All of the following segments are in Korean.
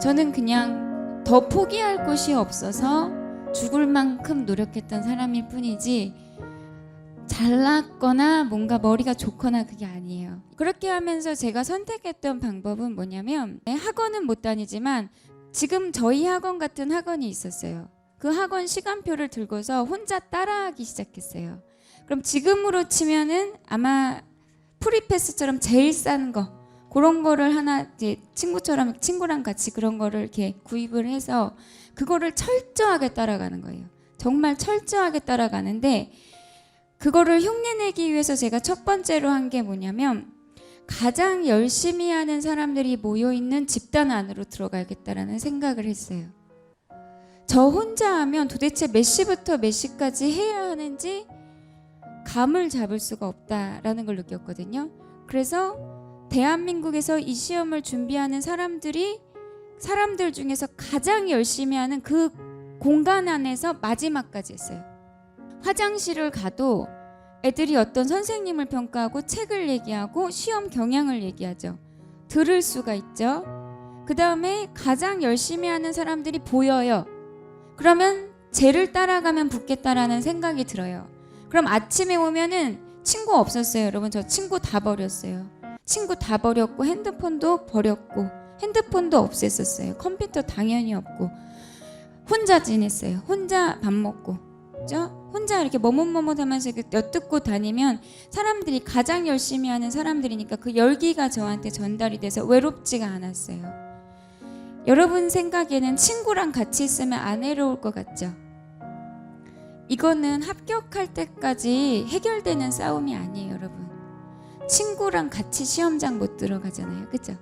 저는 그냥 더 포기할 곳이 없어서 죽을 만큼 노력했던 사람일 뿐이지 잘났거나 뭔가 머리가 좋거나 그게 아니에요. 그렇게 하면서 제가 선택했던 방법은 뭐냐면 네, 학원은 못 다니지만 지금 저희 학원 같은 학원이 있었어요. 그 학원 시간표를 들고서 혼자 따라하기 시작했어요. 그럼 지금으로 치면은 아마 프리패스처럼 제일 싼 거 그런 거를 하나 이제 친구처럼 친구랑 같이 그런 거를 이렇게 구입을 해서 그거를 철저하게 따라가는 거예요. 정말 철저하게 따라가는데 그거를 흉내내기 위해서 제가 첫 번째로 한 게 뭐냐면 가장 열심히 하는 사람들이 모여 있는 집단 안으로 들어가야겠다라는 생각을 했어요. 저 혼자 하면 도대체 몇 시부터 몇 시까지 해야 하는지 감을 잡을 수가 없다라는 걸 느꼈거든요. 그래서 대한민국에서 이 시험을 준비하는 사람들이 사람들 중에서 가장 열심히 하는 그 공간 안에서 마지막까지 했어요. 화장실을 가도 애들이 어떤 선생님을 평가하고 책을 얘기하고 시험 경향을 얘기하죠. 들을 수가 있죠. 그 다음에 가장 열심히 하는 사람들이 보여요. 그러면 쟤를 따라가면 붙겠다라는 생각이 들어요. 그럼 아침에 오면은 친구 없었어요. 여러분 저 친구 다 버렸어요. 친구 다 버렸고 핸드폰도 버렸고 핸드폰도 없앴었어요. 컴퓨터 당연히 없고 혼자 지냈어요. 혼자 밥 먹고 그죠? 혼자 이렇게 머뭇머뭇하면서 엿듣고 다니면 사람들이 가장 열심히 하는 사람들이니까 그 열기가 저한테 전달이 돼서 외롭지가 않았어요. 여러분 생각에는 친구랑 같이 있으면 안 외로울 것 같죠? 이거는 합격할 때까지 해결되는 싸움이 아니에요, 여러분. 친구랑 같이 시험장 못 들어가잖아요. 그죠?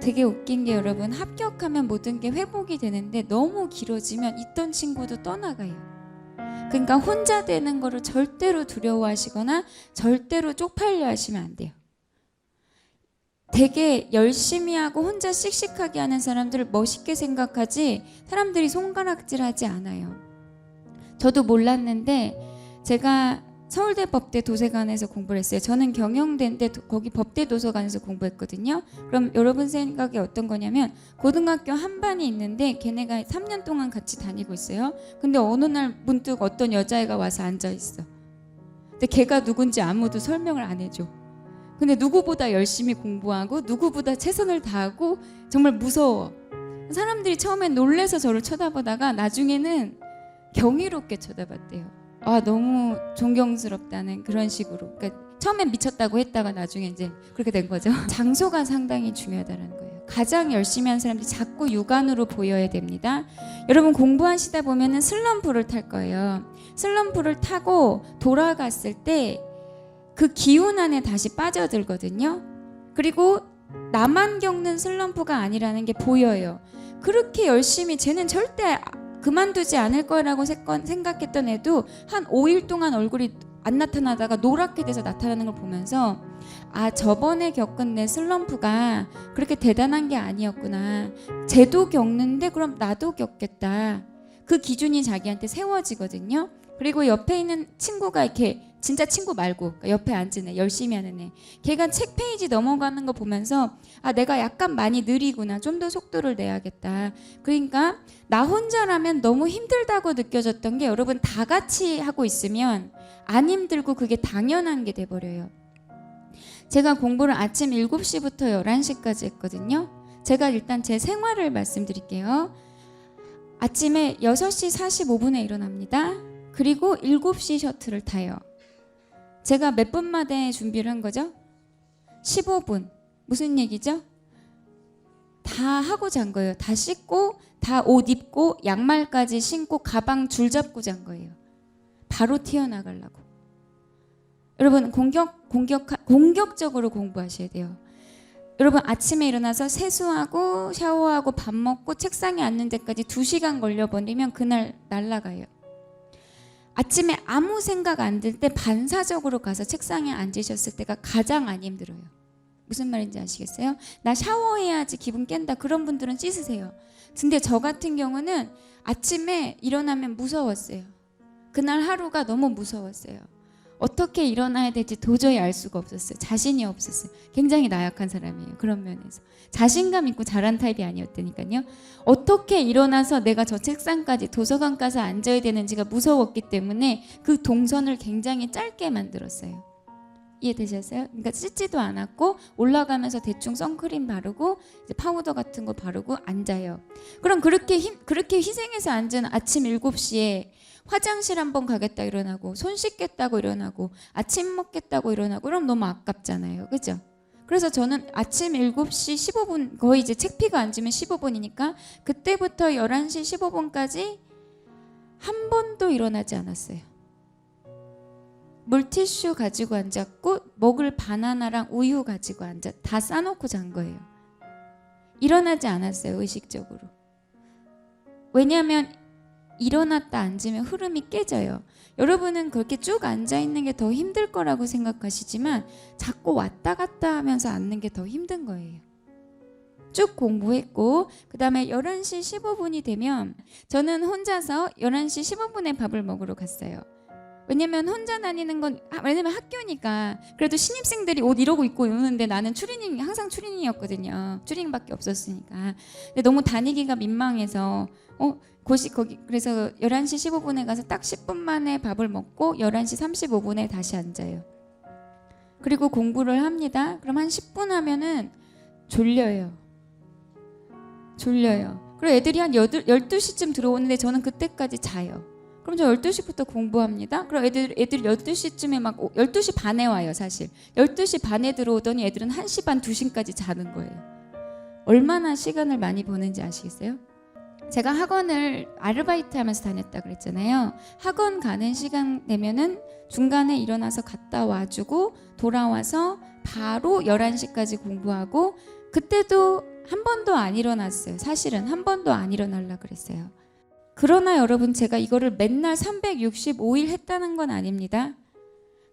되게 웃긴 게 여러분 합격하면 모든 게 회복이 되는데 너무 길어지면 있던 친구도 떠나가요. 그러니까 혼자 되는 거를 절대로 두려워하시거나 절대로 쪽팔려 하시면 안 돼요. 되게 열심히 하고 혼자 씩씩하게 하는 사람들을 멋있게 생각하지 사람들이 손가락질 하지 않아요. 저도 몰랐는데 제가 서울대 법대 도서관에서 공부를 했어요. 저는 경영대인데 도- 거기 법대 도서관에서 공부했거든요. 그럼 여러분 생각이 어떤 거냐면 고등학교 한 반이 있는데 걔네가 3년 동안 같이 다니고 있어요. 근데 어느 날 문득 어떤 여자애가 와서 앉아 있어. 근데 걔가 누군지 아무도 설명을 안 해줘. 근데 누구보다 열심히 공부하고 누구보다 최선을 다하고 정말 무서워. 사람들이 처음엔 놀래서 저를 쳐다보다가 나중에는 경이롭게 쳐다봤대요. 아 너무 존경스럽다는 그런 식으로. 그러니까 처음엔 미쳤다고 했다가 나중에 이제 그렇게 된 거죠. 장소가 상당히 중요하다는 거예요. 가장 열심히 한 사람들이 자꾸 육안으로 보여야 됩니다. 여러분 공부하시다 보면은 슬럼프를 탈 거예요. 슬럼프를 타고 돌아갔을 때 그 기운 안에 다시 빠져들거든요. 그리고 나만 겪는 슬럼프가 아니라는 게 보여요. 그렇게 열심히 쟤는 절대 그만두지 않을 거라고 생각- 생각했던 애도 한 5일 동안 얼굴이 안 나타나다가 노랗게 돼서 나타나는 걸 보면서 아 저번에 겪은 내 슬럼프가 그렇게 대단한 게 아니었구나. 쟤도 겪는데 그럼 나도 겪겠다. 그 기준이 자기한테 세워지거든요. 그리고 옆에 있는 친구가 이렇게 진짜 친구 말고 그러니까 옆에 앉은 애 열심히 하는 애 걔가 책 페이지 넘어가는 거 보면서 아 내가 약간 많이 느리구나 좀 더 속도를 내야겠다 그러니까 나 혼자라면 너무 힘들다고 느껴졌던 게 여러분 다 같이 하고 있으면 안 힘들고 그게 당연한 게 돼버려요. 제가 공부를 아침 7시부터 11시까지 했거든요. 제가 일단 제 생활을 말씀드릴게요. 아침에 6시 45분에 일어납니다. 그리고 7시 셔틀을 타요. 제가 몇 분마다 준비를 한 거죠? 15분. 무슨 얘기죠? 다 하고 잔 거예요. 다 씻고 다 옷 입고 양말까지 신고 가방 줄 잡고 잔 거예요. 바로 튀어나가려고. 여러분 공격 공격 공격적으로 공부하셔야 돼요. 여러분 아침에 일어나서 세수하고 샤워하고 밥 먹고 책상에 앉는 데까지 2시간 걸려 버리면 그날 날라가요. 아침에 아무 생각 안 들 때 반사적으로 가서 책상에 앉으셨을 때가 가장 안 힘들어요. 무슨 말인지 아시겠어요? 나 샤워해야지 기분 깬다. 그런 분들은 씻으세요. 근데 저 같은 경우는 아침에 일어나면 무서웠어요. 그날 하루가 너무 무서웠어요. 어떻게 일어나야 될지 도저히 알 수가 없었어요. 자신이 없었어요. 굉장히 나약한 사람이에요. 그런 면에서. 자신감 있고 잘한 타입이 아니었다니까요. 어떻게 일어나서 내가 저 책상까지 도서관 가서 앉아야 되는지가 무서웠기 때문에 그 동선을 굉장히 짧게 만들었어요. 이해되셨어요? 그러니까 씻지도 않았고 올라가면서 대충 선크림 바르고 파우더 같은 거 바르고 앉아요. 그럼 그렇게 힘, 그렇게 희생해서 앉은 아침 7시에 화장실 한번 가겠다 일어나고 손 씻겠다고 일어나고 아침 먹겠다고 일어나고 그럼 너무 아깝잖아요. 그죠? 그래서 저는 아침 7시 15분 거의 이제 책피가 앉으면 15분이니까 그때부터 11시 15분까지 한 번도 일어나지 않았어요. 물티슈 가지고 앉았고 먹을 바나나랑 우유 가지고 앉아 다 싸놓고 잔 거예요. 일어나지 않았어요 의식적으로. 왜냐하면 일어났다 앉으면 흐름이 깨져요. 여러분은 그렇게 쭉 앉아 있는 게 더 힘들 거라고 생각하시지만 자꾸 왔다 갔다 하면서 앉는 게 더 힘든 거예요. 쭉 공부했고 그다음에 11시 15분이 되면 저는 혼자서 11시 15분에 밥을 먹으러 갔어요. 왜냐면 혼자 다니는 건 아, 왜냐면 학교니까 그래도 신입생들이 옷 이러고 입고 오는데 나는 추리닝 항상 추리닝이었거든요. 추리닝밖에 없었으니까. 근데 너무 다니기가 민망해서 어 고시 거기 그래서 11시 15분에 가서 딱 10분 만에 밥을 먹고 11시 35분에 다시 앉아요. 그리고 공부를 합니다. 그럼 한 10분 하면은 졸려요. 졸려요. 그리고 애들이 한 8, 12시쯤 들어오는데 저는 그때까지 자요. 그럼 저 12시부터 공부합니다. 그럼 애들 애들 12시쯤에 막 오- 12시 반에 와요, 사실. 12시 반에 들어오더니 애들은 1시 반, 2시까지 자는 거예요. 얼마나 시간을 많이 보는지 아시겠어요? 제가 학원을 아르바이트 하면서 다녔다 그랬잖아요. 학원 가는 시간 되면은 중간에 일어나서 갔다 와주고 돌아와서 바로 11시까지 공부하고 그때도 한 번도 안 일어났어요. 사실은 한 번도 안 일어나려 그랬어요. 그러나 여러분 제가 이거를 맨날 365일 했다는 건 아닙니다.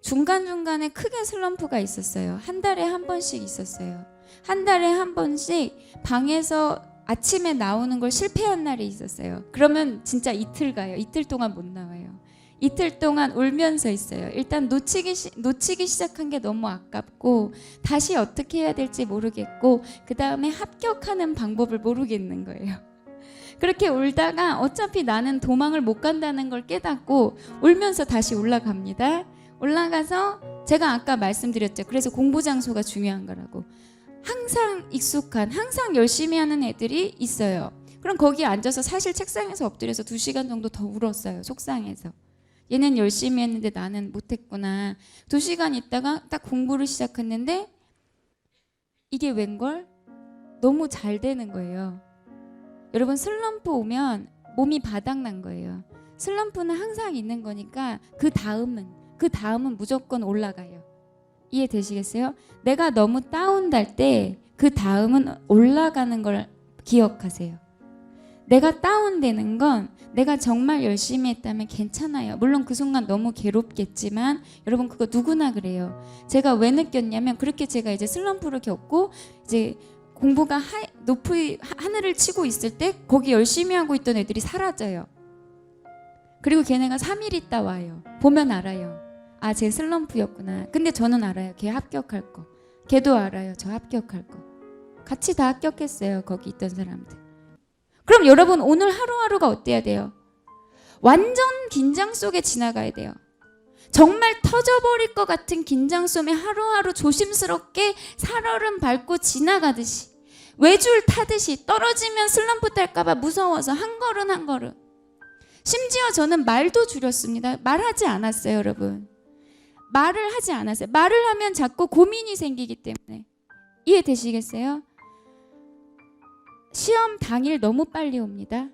중간중간에 크게 슬럼프가 있었어요. 한 달에 한 번씩 있었어요. 한 달에 한 번씩 방에서 아침에 나오는 걸 실패한 날이 있었어요. 그러면 진짜 이틀 가요. 이틀 동안 못 나와요. 이틀 동안 울면서 있어요. 일단 놓치기, 시, 놓치기 시작한 게 너무 아깝고 다시 어떻게 해야 될지 모르겠고 그 다음에 합격하는 방법을 모르겠는 거예요. 그렇게 울다가 어차피 나는 도망을 못 간다는 걸 깨닫고 울면서 다시 올라갑니다. 올라가서 제가 아까 말씀드렸죠. 그래서 공부 장소가 중요한 거라고. 항상 익숙한, 항상 열심히 하는 애들이 있어요. 그럼 거기 앉아서 사실 책상에서 엎드려서 두 시간 정도 더 울었어요. 속상해서. 얘는 열심히 했는데 나는 못했구나. 두 시간 있다가 딱 공부를 시작했는데 이게 웬걸? 너무 잘 되는 거예요. 여러분 슬럼프 오면 몸이 바닥난 거예요. 슬럼프는 항상 있는 거니까 그 다음은 그 다음은 무조건 올라가요. 이해되시겠어요? 내가 너무 다운될 때 그 다음은 올라가는 걸 기억하세요. 내가 다운되는 건 내가 정말 열심히 했다면 괜찮아요. 물론 그 순간 너무 괴롭겠지만 여러분 그거 누구나 그래요. 제가 왜 느꼈냐면 그렇게 제가 이제 슬럼프를 겪고 이제 공부가 하, 높이 하- 하늘을 치고 있을 때 거기 열심히 하고 있던 애들이 사라져요. 그리고 걔네가 3일 있다 와요. 보면 알아요. 아, 제 슬럼프였구나. 근데 저는 알아요. 걔 합격할 거. 걔도 알아요. 저 합격할 거. 같이 다 합격했어요. 거기 있던 사람들. 그럼 여러분 오늘 하루하루가 어때야 돼요? 완전 긴장 속에 지나가야 돼요. 정말 터져버릴 것 같은 긴장 속에 하루하루 조심스럽게 살얼음 밟고 지나가듯이 외줄 타듯이 떨어지면 슬럼프 탈까봐 무서워서 한 걸음 한 걸음. 심지어 저는 말도 줄였습니다. 말하지 않았어요, 여러분. 말을 하지 않았어요. 말을 하면 자꾸 고민이 생기기 때문에. 이해되시겠어요? 시험 당일 너무 빨리 옵니다.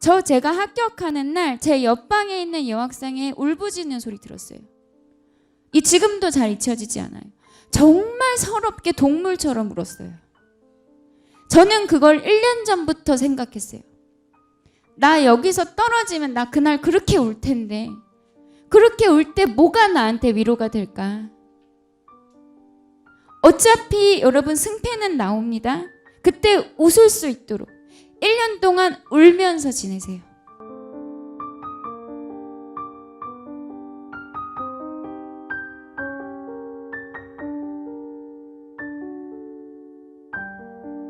저 제가 합격하는 날 제 옆방에 있는 여학생의 울부짖는 소리 들었어요. 이 지금도 잘 잊혀지지 않아요. 정말 서럽게 동물처럼 울었어요. 저는 그걸 1년 전부터 생각했어요. 나 여기서 떨어지면 나 그날 그렇게 울 텐데 그렇게 울 때 뭐가 나한테 위로가 될까? 어차피 여러분 승패는 나옵니다. 그때 웃을 수 있도록 1년 동안 울면서 지내세요.